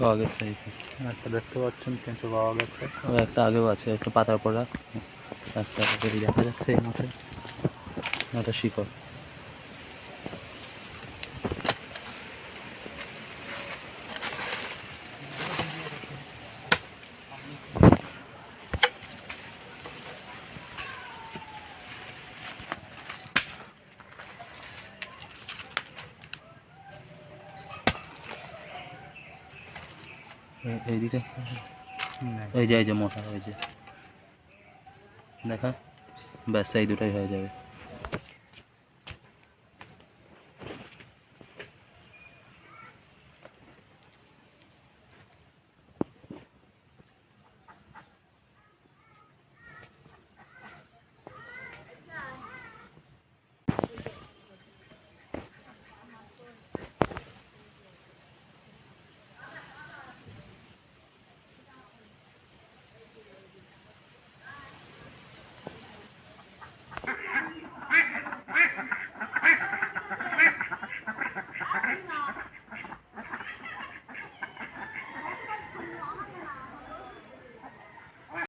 পাওয়া গেছে একটা দেখতে পাচ্ছেন কেঁচো পাওয়া গেছে। একটা আগেও আছে একটু পাতার পড়া। একটা যদি দেখা যাচ্ছে এই মাথায় একটা শিকড়। এইদিকে? ওই যে এই যে মোটা ওই যে। দেখা? ব্যাস এই দুটাই হয়ে যাবে।